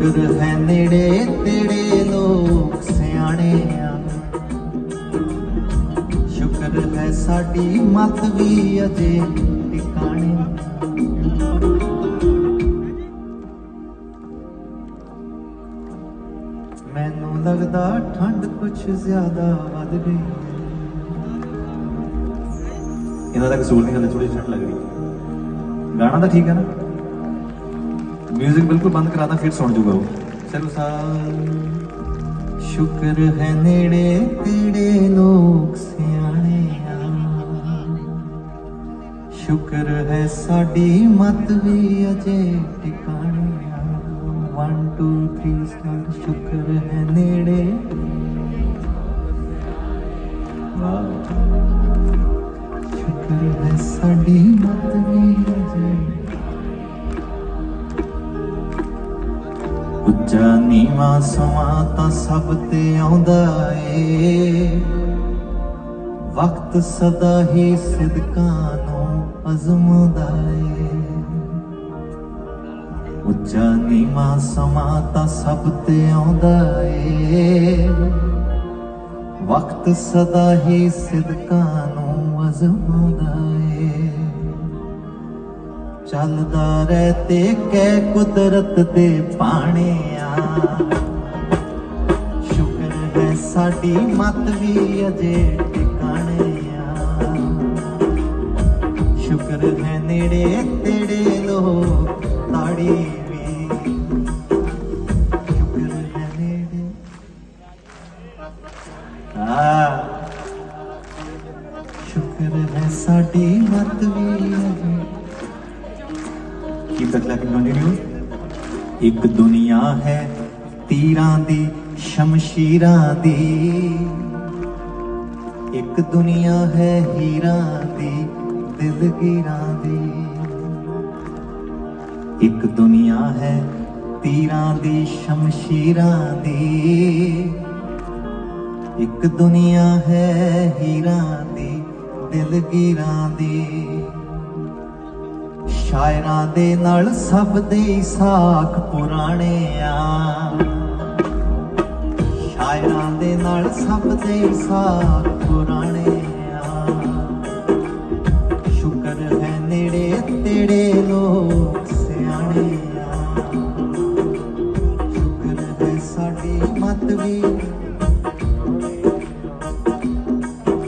ਨੇੜੇ, ਤੇੜੇ ਲੋਕ ਸਿਆਣੇ ਆ। ਸ਼ੁਕਰ ਹੈ ਸਾਡੀ ਮਤ ਵੀ ਅਜੇ ਟਿਕਾਣੇ ਮੈਨੂੰ ਲੱਗਦਾ ਠੰਡ ਕੁਛ ਜ਼ਿਆਦਾ ਵੱਧ ਗਈ ਇਹਨਾਂ ਦਾ ਕਸੂਰ ਨਹੀਂ, ਹਲੇ ਥੋੜੀ ਠੰਡ ਲੱਗ ਰਹੀ ਗਾਣਾ ਤਾਂ ਠੀਕ ਹੈ ਨਾ? 뮤직 ਬਿਲਕੁਲ ਬੰਦ ਕਰਾਦਾ ਫਿਰ ਸੁਣ ਜੂਗਾ ਉਹ। ਚਲੋ ਸਾ ਸ਼ੁਕਰ ਹੈ ਨੇੜੇ, ਤੇੜੇ ਲੋਕ ਸਿਆਣੇ ਸ਼ੁਕਰ ਹੈ ਸਾਡੀ ਮਤ ਵੀ ਅਜੇ ਟਿਕਾਣੇ 1 2 3 ਸਟਾਰਟ ਸ਼ੁਕਰ ਹੈ ਨੇੜੇ ਸ਼ੁਕਰ ਹੈ ਸਾਡੀ ਮਤ ਵੀ ਅਜੇ ਉੱਚਾ ਨੀਵਾਂ ਸਮਾਂ ਤਾਂ ਸਭ ਤੇ ਆਉਂਦਾ ਏ। ਵਕਤ ਸਦਾ ਹੀ ਸਿਦਕਾਂ ਨੂੰ ਅਜ਼ਮਾਉਂਦਾ ਏ। ਉੱਚਾ ਨੀਵਾਂ ਸਮਾਂ ਤਾਂ ਸਭ ਤੇ ਆਉਂਦਾ ਏ। ਵਕਤ ਸਦਾ ਹੀ ਸਿਦਕਾਂ ਨੂੰ ਅਜ਼ਮਾਉਂਦਾ ਏ। ਚੱਲਦਾ ਰਹਿ ਤੇ ਕੁਦਰਤ ਦੇ ਪਾਣਿਆ। ਸ਼ੁਕਰ ਹੈ ਸਾਡੀ ਮਤ ਵੀ ਅਜੇ ਟਿਕਾਣੇ ਆ ਸ਼ੁਕਰ ਹੈ ਨੇੜੇ ਤੇੜੇ ਲੋ ਤਾੜੀ ਵੀ। ਸ਼ੁਕਰ ਹੈ ਨੇੜੇ। ਆ ਸ਼ੁਕਰ ਹੈ ਸਾਡੀ ਮਤ ਵੀ ਅਜੇ ਕੀਪ ਦ ਇੱਕ ਦੁਨੀਆ ਹੈ ਤੀਰਾਂ ਦੀ, ਸ਼ਮਸ਼ੀਰਾਂ ਦੀ। ਇੱਕ ਦੁਨੀਆ ਹੈ ਹੀਰਾਂ ਦੀ, ਦਿਲਗੀਰਾਂ ਦੀ। ਇੱਕ ਦੁਨੀਆ ਹੈ ਤੀਰਾਂ ਦੀ, ਸ਼ਮਸ਼ੀਰਾਂ ਦੀ। ਇੱਕ ਦੁਨੀਆ ਹੈ ਹੀਰਾਂ ਦੀ, ਦਿਲਗੀਰਾਂ ਦੀ। ਸ਼ਾਇਰਾਂ ਦੇ ਨਾਲ ਸਭ ਦੇ ਸਾਖ ਪੁਰਾਣੇ ਆ। ਸ਼ਾਇਰਾਂ ਦੇ ਨਾਲ ਸਭ ਦੇ ਸਾਖ ਪੁਰਾਣੇ ਆ। ਸ਼ੁਕਰ ਹੈ ਨੇੜੇ ਤੇੜੇ ਲੋਕ ਸਿਆਣੇ ਆ। ਸ਼ੁਕਰ ਹੈ ਸਾਡੀ ਮਤ ਵੀ